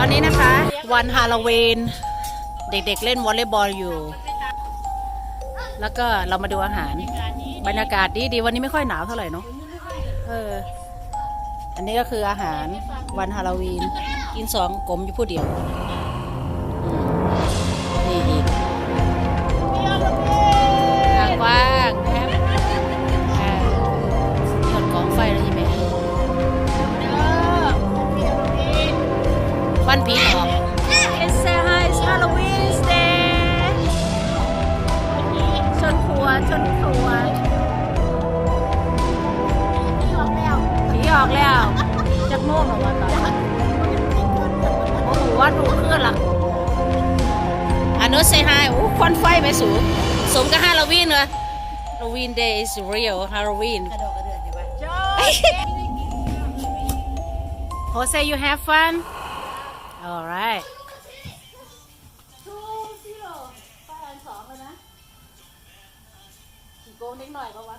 อนนี้นะคะ วันฮาโลวีนเด็กๆเล่นวอลเลย์บอลอยู่ แล้วก็เรามาดูอาหาร บรรยากาศดีดีๆวันนี้ไม่ค่อยหนาวเท่าไหร่เนาะเออ อันนี้ก็คืออาหารวันฮาโลวีน กินสองกลมอยู่ผู้เดียว วันผีออก It's a high it's Halloween day ชนครัวชนครัวผีออกแล้วจักโม่งออกมาตอนนี้โอ้โหว่าดูเคลื่อนละอันนู้นเซฮายโอ้ควันไฟไปสูงสมกับฮาโลวีนเลย Halloween day is real Halloween Jose you have fun alright โกงนิดหน่อยปะวะ